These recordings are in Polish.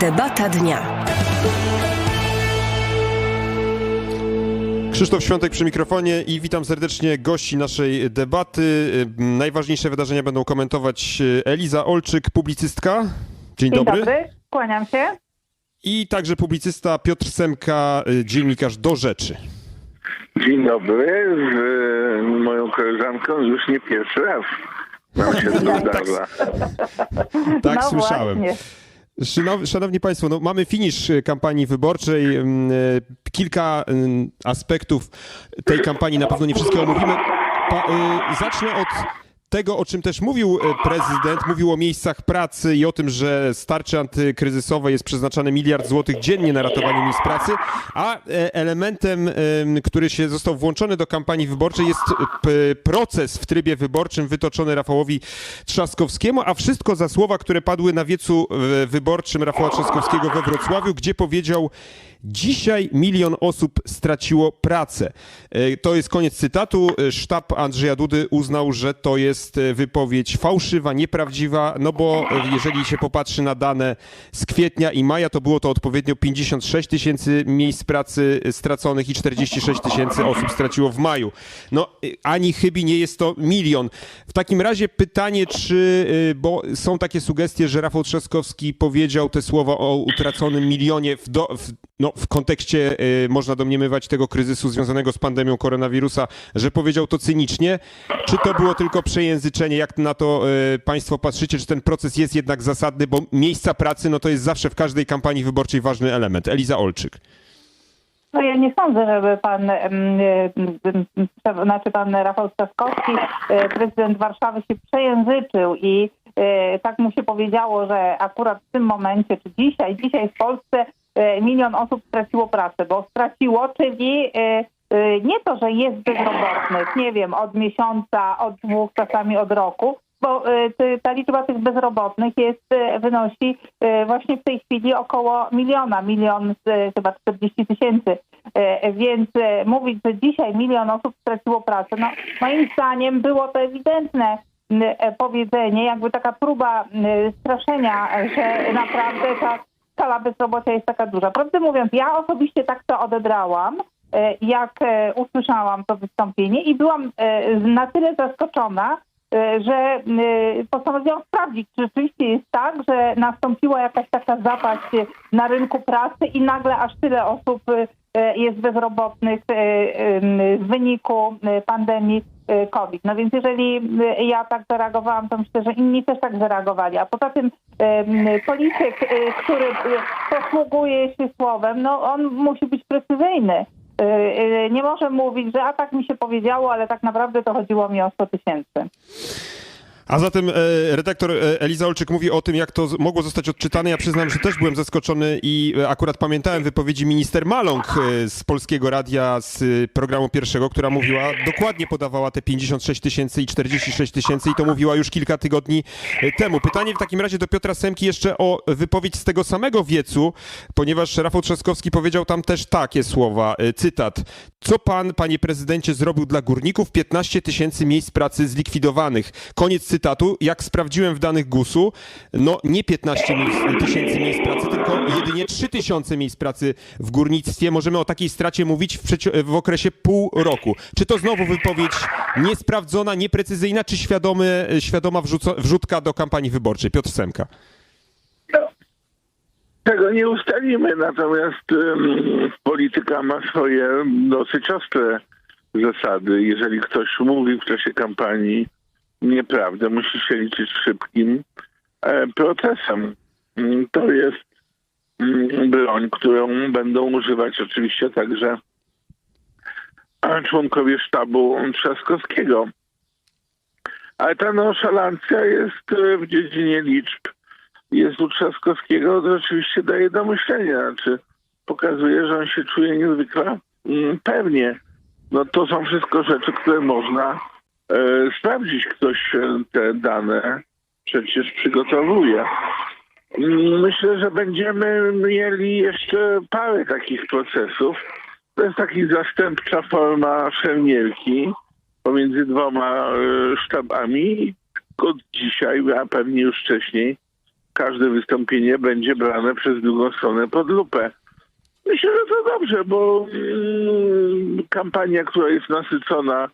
Debata dnia. Krzysztof Świątek przy mikrofonie i witam serdecznie gości naszej debaty. Y, Najważniejsze wydarzenia będą komentować y, Eliza Olczyk, publicystka. Dzień, Dzień dobry. dobry, kłaniam się. I także publicysta Piotr Semka, y, dziennikarz do rzeczy. Dzień dobry, z moją koleżanką już nie pierwszy raz nam się to zdarza. Tak no słyszałem. Właśnie. Szanow- Szanowni Państwo, no mamy finisz y, kampanii wyborczej. Ym, y, Kilka ym, aspektów tej kampanii, na pewno nie wszystkie omówimy. Pa, y, zacznę od tego, o czym też mówił y, prezydent. Mówił o miejscach pracy i o tym, że z tarczy antykryzysowej jest przeznaczany miliard złotych dziennie na ratowanie miejsc pracy, a e, elementem, który się został włączony do kampanii wyborczej jest p- proces w trybie wyborczym wytoczony Rafałowi Trzaskowskiemu, a wszystko za słowa, które padły na wiecu e, wyborczym Rafała Trzaskowskiego we Wrocławiu, gdzie powiedział Dzisiaj milion osób straciło pracę. E, To jest koniec cytatu. E, Sztab Andrzeja Dudy uznał, że to jest e, wypowiedź fałszywa, nieprawdziwa, no bo e, jeżeli się popatrzy na dane z kwietnia i maja, to było to odpowiednio 56 tysięcy miejsc pracy straconych i 46 tysięcy osób straciło w maju. No e, ani chybi nie jest to milion. W takim razie pytanie, czy, e, bo są takie sugestie, że Rafał Trzaskowski powiedział te słowa o utraconym milionie w, do, w, no, w kontekście, można domniemywać, tego kryzysu związanego z pandemią koronawirusa, że powiedział to cynicznie. Czy to było tylko przejęzyczenie? Jak na to y, Państwo patrzycie? Czy ten proces jest jednak zasadny? Bo miejsca pracy, no to jest zawsze w każdej kampanii wyborczej ważny element. Eliza Olczyk. No ja nie sądzę, żeby pan, em, znaczy pan Rafał Trzaskowski, e, prezydent Warszawy się przejęzyczył i e, tak mu się powiedziało, że akurat w tym momencie, czy dzisiaj, dzisiaj w Polsce e, milion osób straciło pracę, bo straciło, czyli e, e, nie to, że jest bezrobotnych, nie wiem, od miesiąca, od dwóch, czasami od roku, bo ty- ta liczba tych bezrobotnych jest, e, wynosi właśnie w tej chwili około miliona, milion chyba 40 tysięcy. Więc mówić, że dzisiaj milion osób straciło pracę, no moim zdaniem było to ewidentne e, powiedzenie, jakby taka próba straszenia, że naprawdę ta skala bezrobocia jest taka duża. Prawdę mówiąc, ja osobiście tak to odebrałam, jak e, usłyszałam to wystąpienie i byłam e, na tyle zaskoczona, e, że e, postanowiłam sprawdzić, czy rzeczywiście jest tak, że nastąpiła jakaś taka zapaść e, na rynku pracy i nagle aż tyle osób e, jest bezrobotnych e, w wyniku e, pandemii e, COVID. No więc jeżeli e, ja tak zareagowałam, to myślę, że inni też tak zareagowali. A poza tym polityk, e, który e, posługuje się słowem, no on musi być precyzyjny. E, e, Nie może mówić, że a tak mi się powiedziało, ale tak naprawdę to chodziło mi o 100 tysięcy. A zatem e, redaktor e, Eliza Olczyk mówi o tym, jak to mogło zostać odczytane. Ja przyznam, że też byłem zaskoczony i e, akurat pamiętałem wypowiedzi minister Maląg z Polskiego Radia z programu pierwszego, która mówiła, dokładnie podawała te 56 tysięcy i 46 tysięcy i to mówiła już kilka tygodni temu. Pytanie w takim razie do Piotra Semki jeszcze o wypowiedź z tego samego wiecu, ponieważ Rafał Trzaskowski powiedział tam też takie słowa, cytat. Co pan, panie prezydencie, zrobił dla górników? 15 tysięcy miejsc pracy zlikwidowanych. Koniec cytatu. Jak sprawdziłem w danych GUS-u, no nie 15 miejsc- tysięcy miejsc pracy, tylko jedynie 3 tysiące miejsc pracy w górnictwie. Możemy o takiej stracie mówić w, w okresie pół roku. Czy to znowu wypowiedź niesprawdzona, nieprecyzyjna, czy świadomy, świadoma wrzutka do kampanii wyborczej? Piotr Semka. Tego nie ustalimy, natomiast em, polityka ma swoje dosyć ostre zasady. Jeżeli ktoś mówi w czasie kampanii nieprawdę, musi się liczyć szybkim e, procesem. Mm, To jest mm, broń, którą będą używać oczywiście także e, członkowie sztabu Trzaskowskiego. Ale ta nonszalancja jest e, w dziedzinie liczb jest u Trzaskowskiego, to oczywiście daje do myślenia. Znaczy pokazuje, że on się czuje niezwykle mm, pewnie. No to są wszystko rzeczy, które można sprawdzić. Ktoś e, te dane przecież przygotowuje. Myślę, że będziemy mieli jeszcze parę takich procesów. To jest taki zastępcza forma szermierki pomiędzy dwoma e, sztabami. Od dzisiaj, a pewnie już wcześniej, każde wystąpienie będzie brane przez drugą stronę pod lupę. Myślę, że to dobrze, bo mm, kampania, która jest nasycona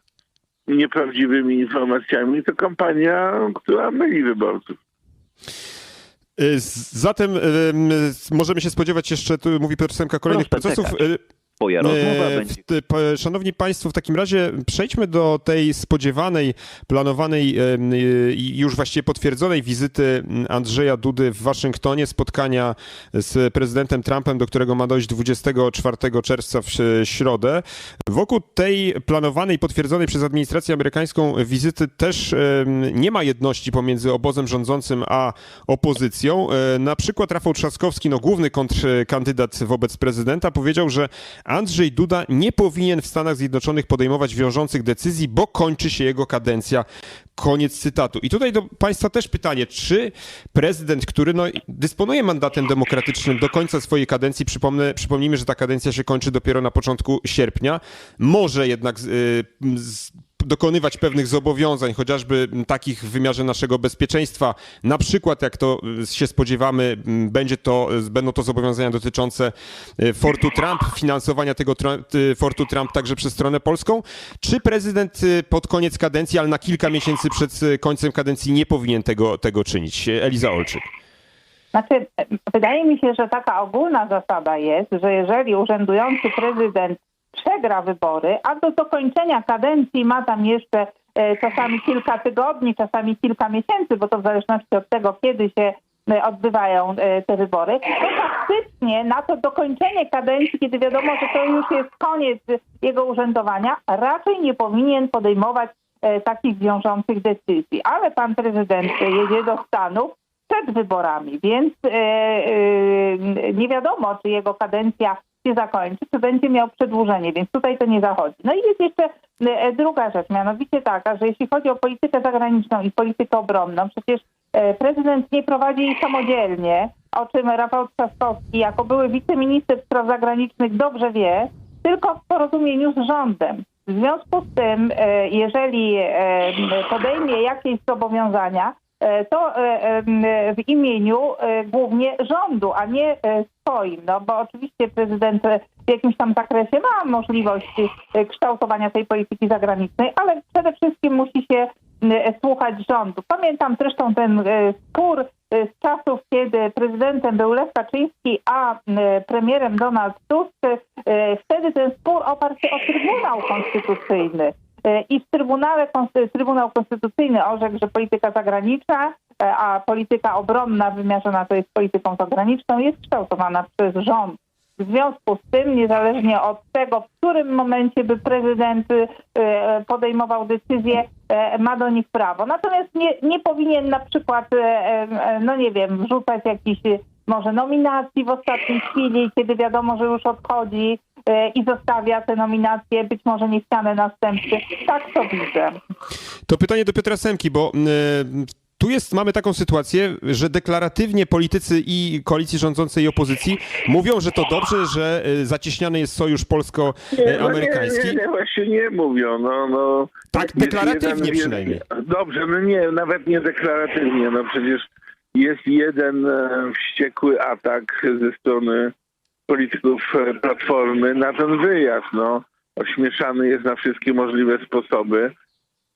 nieprawdziwymi informacjami, to kampania, która myli wyborców. Y, Zatem y, możemy się spodziewać jeszcze, tu mówi Piotr Semka, kolejnych Proszę procesów. czekać. Twoja rozmowa E, będzie. ty- p- Szanowni Państwo, w takim razie przejdźmy do tej spodziewanej, planowanej y, i już właściwie potwierdzonej wizyty Andrzeja Dudy w Waszyngtonie, spotkania z prezydentem Trumpem, do którego ma dojść 24 czerwca w środę. Wokół tej planowanej, potwierdzonej przez administrację amerykańską wizyty też nie ma jedności pomiędzy obozem rządzącym a opozycją. E, Na przykład Rafał Trzaskowski, no główny kontrkandydat wobec prezydenta, powiedział, że Andrzej Duda nie powinien w Stanach Zjednoczonych podejmować wiążących decyzji, bo kończy się jego kadencja. Koniec cytatu. I tutaj do Państwa też pytanie, czy prezydent, który no, dysponuje mandatem demokratycznym do końca swojej kadencji, przypomnę, przypomnijmy, że ta kadencja się kończy dopiero na początku sierpnia, może jednak z, y, dokonywać pewnych zobowiązań, chociażby takich w wymiarze naszego bezpieczeństwa. Na przykład, jak to y, się spodziewamy, m, będzie to, y, będą to zobowiązania dotyczące y, Fortu Trump, finansowania tego Fortu Trump także przez stronę polską. Czy prezydent pod koniec kadencji, ale na kilka miesięcy przed końcem kadencji nie powinien tego, tego czynić? Eliza Olczyk. Znaczy, e, wydaje mi się, że taka ogólna zasada jest, że jeżeli urzędujący prezydent przegra wybory, a do dokończenia kadencji ma tam jeszcze e, czasami kilka tygodni, czasami kilka miesięcy, bo to w zależności od tego, kiedy się e, odbywają e, te wybory, to faktycznie na to dokończenie kadencji, kiedy wiadomo, że to już jest koniec jego urzędowania, raczej nie powinien podejmować takich wiążących decyzji. Ale pan prezydent jedzie do Stanów przed wyborami, więc nie wiadomo, czy jego kadencja się zakończy, czy będzie miał przedłużenie, więc tutaj to nie zachodzi. No i jest jeszcze e, druga rzecz, mianowicie taka, że jeśli chodzi o politykę zagraniczną i politykę obronną, przecież e, prezydent nie prowadzi jej samodzielnie, o czym Rafał Trzaskowski jako były wiceminister spraw zagranicznych dobrze wie, tylko w porozumieniu z rządem. W związku z tym, e, jeżeli e, podejmie jakieś zobowiązania, e, to e, w imieniu e, głównie rządu, a nie e, swoim. No bo oczywiście prezydent e, w jakimś tam zakresie ma możliwości e, kształtowania tej polityki zagranicznej, ale przede wszystkim musi się m, słuchać rządu. Pamiętam zresztą ten e, spór e, z czasów, kiedy prezydentem był Lech Kaczyński, a premierem Donald Tusk. E, Wtedy ten spór oparł się o Trybunał Konstytucyjny. E, I w Trybunale, Trybunał Konstytucyjny orzekł, że polityka zagraniczna, e, a polityka obronna wymierzona to jest polityką zagraniczną, jest kształtowana przez rząd. W związku z tym, niezależnie od tego, w którym momencie by prezydent e, podejmował decyzję, ma do nich prawo. Natomiast nie, nie powinien na przykład, no nie wiem, wrzucać jakichś może nominacji w ostatniej chwili, kiedy wiadomo, że już odchodzi i zostawia te nominacje, być może niechciane następcy. Tak to widzę. To pytanie do Piotra Semki, bo y, tu jest, mamy taką sytuację, że deklaratywnie politycy i koalicji rządzącej i opozycji mówią, że to dobrze, że y, zacieśniany jest sojusz polsko-amerykański. Nie, nie, nie, właśnie nie mówią. No, no, Tak, deklaratywnie jeden przynajmniej. Dobrze, no nie, nawet nie deklaratywnie. No przecież jest jeden e, wściekły atak ze strony polityków e, Platformy na ten wyjazd. No. Ośmieszany jest na wszystkie możliwe sposoby.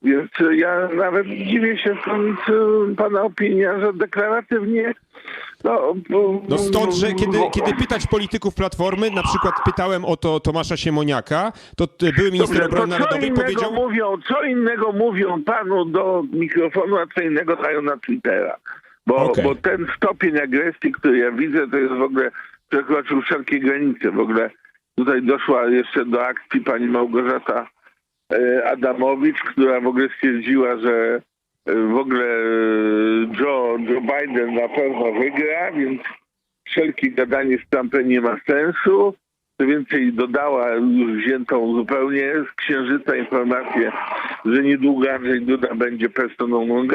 Więc ja nawet dziwię się skąd e, pana opinia, że deklaratywnie no, No stąd, że kiedy, kiedy pytać polityków Platformy, na przykład pytałem o to Tomasza Siemoniaka, to były minister Dobrze, obrony narodowej innego powiedział... mówią, co innego mówią panu do mikrofonu, a co innego dają na Twittera. Bo, Okej. bo ten stopień agresji, który ja widzę, to jest w ogóle przekroczył wszelkie granice. W ogóle tutaj doszła jeszcze do akcji pani Małgorzata e, Adamowicz, która w ogóle stwierdziła, że e, w ogóle e, Joe, Joe Biden na pewno wygra, więc wszelkie gadanie z Trumpem nie ma sensu. Co więcej, dodała już wziętą zupełnie z księżyca informację, że niedługo Andrzej Duda będzie personą non.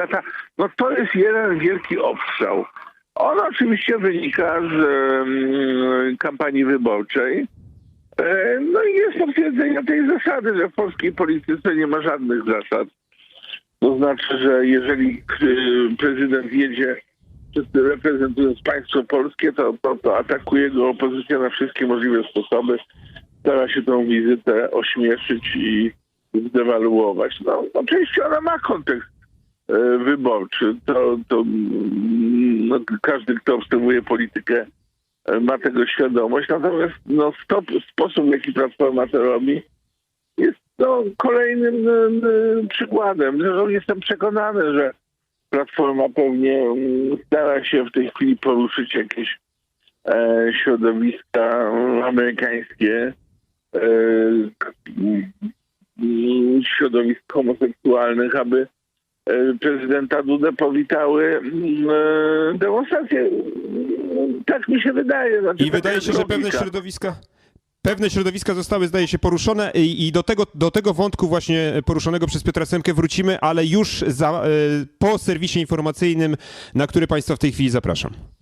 No to jest jeden wielki obstrzał. On oczywiście wynika z mm, kampanii wyborczej. E, No i jest potwierdzenie tej zasady, że w polskiej polityce nie ma żadnych zasad. To znaczy, że jeżeli prezydent jedzie reprezentując państwo polskie, to, to, to atakuje go opozycja na wszystkie możliwe sposoby. Stara się tą wizytę ośmieszyć i zdewaluować. No, oczywiście ona ma kontekst e, wyborczy. To, to no, każdy, kto obserwuje politykę, e, ma tego świadomość. Natomiast no, stop, sposób, w jaki Platforma to robi, jest no, kolejnym e, przykładem. Zresztą jestem przekonany, że Platforma pewnie mm, stara się w tej chwili poruszyć jakieś e, środowiska amerykańskie, e, środowisk homoseksualnych, aby prezydenta Dudę powitały mm, e, demonstracje. Tak mi się wydaje. Znaczy, I wydaje się, że pewne środowiska. Pewne środowiska zostały, zdaje się, poruszone i, i do, tego, do tego wątku właśnie poruszonego przez Piotra Semkę wrócimy, ale już za, e, po serwisie informacyjnym, na który Państwa w tej chwili zapraszam.